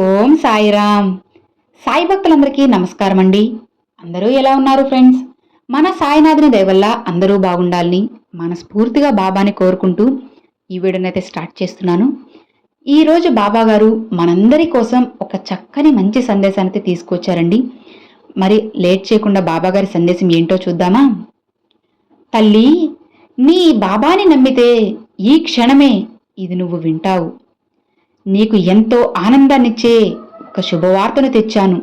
ఓం సాయిరామ్. సాయి భక్తులందరికీ నమస్కారం అండి అందరూ ఎలా ఉన్నారు ఫ్రెండ్స్? మన సాయినాథుని దయవల్ల అందరూ బాగుండాలని మనస్ఫూర్తిగా బాబాని కోరుకుంటూ ఈ వీడియోనైతే స్టార్ట్ చేస్తున్నాను. ఈరోజు బాబా గారు మనందరి కోసం ఒక చక్కని మంచి సందేశాన్ని అయితే తీసుకొచ్చారండి. మరి లేట్ చేయకుండా బాబా గారి సందేశం ఏంటో చూద్దామా? తల్లి నీ బాబాని నమ్మితే ఈ క్షణమే ఇది నువ్వు వింటావు. నీకు ఎంతో ఆనందాన్నిచ్చే ఒక శుభవార్తను తెచ్చాను.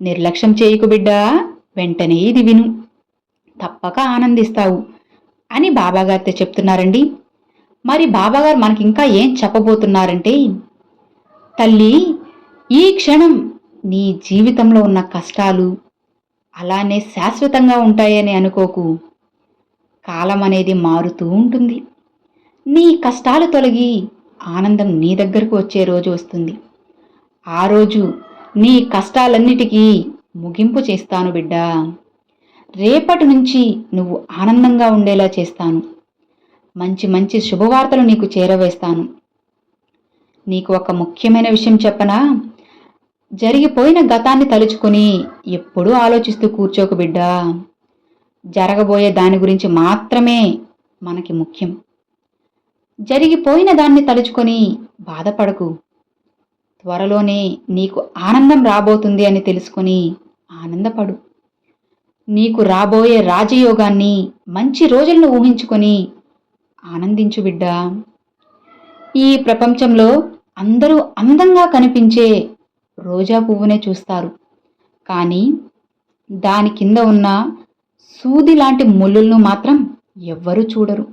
నిర్లక్ష్యం చేయకు బిడ్డా వెంటనే ఇది విను. తప్పక ఆనందిస్తావు అని బాబాగారితో చెప్తున్నారండి. మరి బాబాగారు మనకి ఇంకా ఏం చెప్పబోతున్నారంటే తల్లి ఈ క్షణం నీ జీవితంలో ఉన్న కష్టాలు అలానే శాశ్వతంగా ఉంటాయని అనుకోకు. కాలం అనేది మారుతూ ఉంటుంది. నీ కష్టాలు తొలగి ఆనందం నీ దగ్గరకు వచ్చే రోజు వస్తుంది. ఆ రోజు నీ కష్టాలన్నిటికీ ముగింపు చేస్తాను బిడ్డా. రేపటి నుంచి నువ్వు ఆనందంగా ఉండేలా చేస్తాను. మంచి మంచి శుభవార్తలు నీకు చేరవేస్తాను. నీకు ఒక ముఖ్యమైన విషయం చెప్పనా? జరిగిపోయిన గతాన్ని తలుచుకొని ఎప్పుడూ ఆలోచిస్తూ కూర్చోకు బిడ్డా. జరగబోయే దాని గురించి మాత్రమే మనకి ముఖ్యం. జరిగిపోయిన దాన్ని తలుచుకొని బాధపడకు. త్వరలోనే నీకు ఆనందం రాబోతుంది అని తెలుసుకొని ఆనందపడు. నీకు రాబోయే రాజయోగాన్ని మంచి రోజులను ఊహించుకొని ఆనందించు బిడ్డా. ఈ ప్రపంచంలో అందరూ అందంగా కనిపించే రోజా పువ్వునే చూస్తారు. కానీ దాని కింద ఉన్న సూది లాంటి ముళ్ళులను మాత్రం ఎవ్వరూ చూడరు.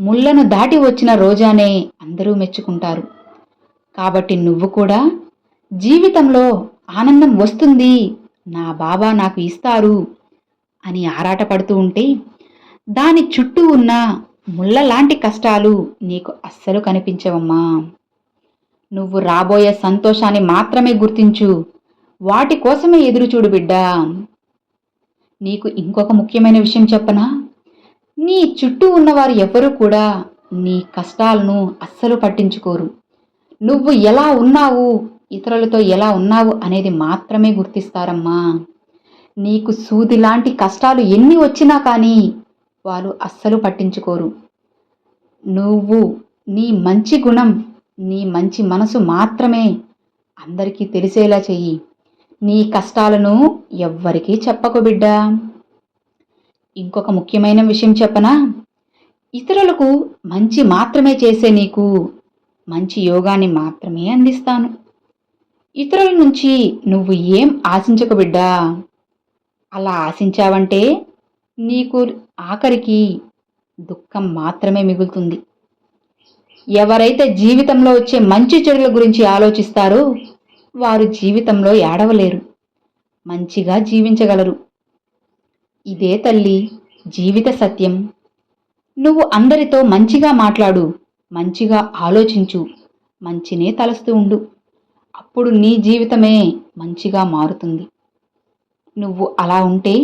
ముళ్ళను దాటి వచ్చిన రోజానే అందరూ మెచ్చుకుంటారు. కాబట్టి నువ్వు కూడా జీవితంలో ఆనందం వస్తుంది నా బాబా నాకు ఇస్తారు అని ఆరాటపడుతూ ఉంటే దాని చుట్టూ ఉన్న ముళ్ళ లాంటి కష్టాలు నీకు అస్సలు కనిపించవమ్మా. నువ్వు రాబోయే సంతోషాన్ని మాత్రమే గుర్తించు వాటి కోసమే ఎదురుచూడు బిడ్డా. నీకు ఇంకొక ముఖ్యమైన విషయం చెప్పనా? నీ చుట్టూ ఉన్నవారు ఎవరూ కూడా నీ కష్టాలను అస్సలు పట్టించుకోరు. నువ్వు ఎలా ఉన్నావు ఇతరులతో ఎలా ఉన్నావు అనేది మాత్రమే గుర్తిస్తారమ్మా. నీకు సూది లాంటి కష్టాలు ఎన్ని వచ్చినా కానీ వారు అస్సలు పట్టించుకోరు. నువ్వు నీ మంచి గుణం నీ మంచి మనసు మాత్రమే అందరికీ తెలిసేలా చెయ్యి. నీ కష్టాలను ఎవ్వరికీ చెప్పకు బిడ్డా. ఇంకొక ముఖ్యమైన విషయం చెప్పనా? ఇతరులకు మంచి మాత్రమే చేసే నీకు మంచి యోగాన్ని మాత్రమే అందిస్తాను. ఇతరుల నుంచి నువ్వు ఏం ఆశించకు బిడ్డా? అలా ఆశించావంటే నీకు ఆఖరికి దుఃఖం మాత్రమే మిగులుతుంది. ఎవరైతే జీవితంలో వచ్చే మంచి చెడుల గురించి ఆలోచిస్తారో వారు జీవితంలో ఏడవలేరు. మంచిగా జీవించగలరు. ఇదే తల్లి జీవిత సత్యం. నువ్వు అందరితో మంచిగా మాట్లాడు మంచిగా ఆలోచించు మంచినే తలస్తూ ఉండు. అప్పుడు నీ జీవితమే మంచిగా మారుతుంది. నువ్వు అలా ఉంటే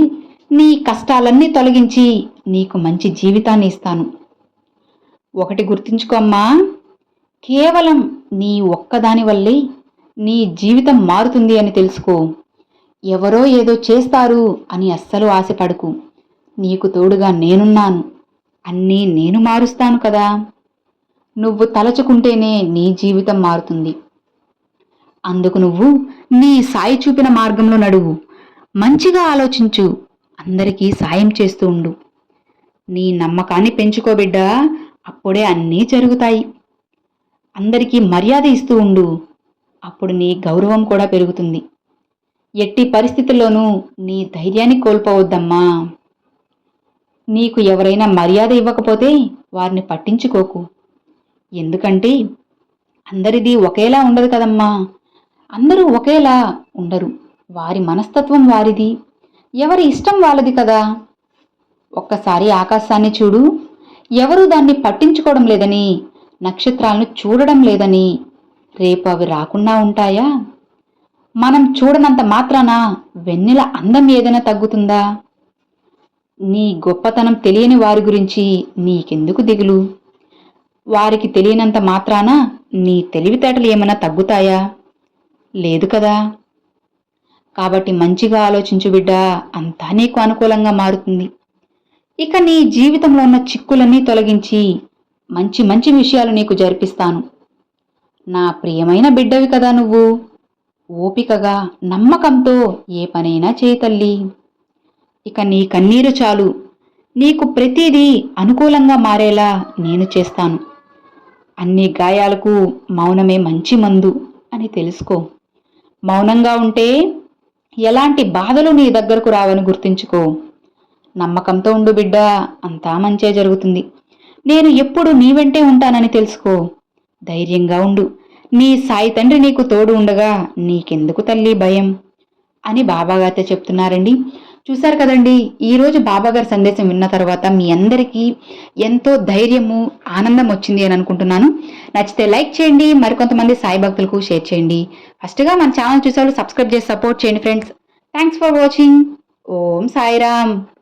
నీ కష్టాలన్నీ తొలగించి నీకు మంచి జీవితాన్ని ఇస్తాను. ఒకటి గుర్తుంచుకోమ్మా కేవలం నీ ఒక్కదాని వల్లే నీ జీవితం మారుతుంది అని తెలుసుకో. ఎవరో ఏదో చేస్తారు అని అస్సలు ఆశపడకు. నీకు తోడుగా నేనున్నాను. అన్నీ నేను మారుస్తాను కదా. నువ్వు తలచుకుంటేనే నీ జీవితం మారుతుంది. అందుకు నువ్వు నీ సాయి చూపిన మార్గంలో నడువు. మంచిగా ఆలోచించు. అందరికీ సాయం చేస్తూ ఉండు. నీ నమ్మకాన్ని పెంచుకోబిడ్డా అప్పుడే అన్నీ జరుగుతాయి. అందరికీ మర్యాద ఇస్తూ ఉండు. అప్పుడు నీ గౌరవం కూడా పెరుగుతుంది. ఎట్టి పరిస్థితుల్లోనూ నీ ధైర్యాన్ని కోల్పోవద్దమ్మా. నీకు ఎవరైనా మర్యాద ఇవ్వకపోతే వారిని పట్టించుకోకు. ఎందుకంటే అందరిది ఒకేలా ఉండదు కదమ్మా. అందరూ ఒకేలా ఉండరు. వారి మనస్తత్వం వారిది. ఎవరి ఇష్టం వాళ్ళది కదా. ఒక్కసారి ఆకాశాన్ని చూడు. ఎవరు దాన్ని పట్టించుకోవడం లేదని నక్షత్రాలను చూడడం లేదని. రేపు అవి రాకుండా ఉంటాయా? మనం చూడనంత మాత్రాన వెన్నెల అందం ఏదైనా తగ్గుతుందా? నీ గొప్పతనం తెలియని వారి గురించి నీకెందుకు దిగులు? వారికి తెలియనంత మాత్రాన నీ తెలివితేటలు ఏమైనా తగ్గుతాయా? లేదు కదా. కాబట్టి మంచిగా ఆలోచించు బిడ్డ అంతా నీకు అనుకూలంగా మారుతుంది. ఇక నీ జీవితంలో ఉన్న చిక్కులన్నీ తొలగించి మంచి మంచి విషయాలు నీకు జరిపిస్తాను. నా ప్రియమైన బిడ్డవి కదా నువ్వు. ఓపికగా నమ్మకంతో ఏ పనైనా చేయతల్లి ఇక నీ కన్నీరు చాలు. నీకు ప్రతిదీ అనుకూలంగా మారేలా నేను చేస్తాను. అన్ని గాయాలకు మౌనమే మంచి మందు అని తెలుసుకో. మౌనంగా ఉంటే ఎలాంటి బాధలు నీ దగ్గరకు రావని గుర్తుంచుకో. నమ్మకంతో ఉండు బిడ్డ అంతా మంచే జరుగుతుంది. నేను ఎప్పుడు నీ వెంటే ఉంటానని తెలుసుకో. ధైర్యంగా ఉండు. నీ సాయి తండ్రి నీకు తోడు ఉండగా నీకెందుకు తల్లి భయం? అని బాబాగారితో చెప్తున్నారండి. చూశారు కదండి ఈరోజు బాబాగారి సందేశం విన్న తర్వాత మీ అందరికీ ఎంతో ధైర్యము ఆనందం వచ్చింది అని అనుకుంటున్నాను. నచ్చితే లైక్ చేయండి మరికొంతమంది సాయి భక్తులకు షేర్ చేయండి. ఫస్ట్గా మన ఛానల్ చూసేవాళ్ళు సబ్స్క్రైబ్ చేసి సపోర్ట్ చేయండి friends. Thanks for watching. Om Sairam.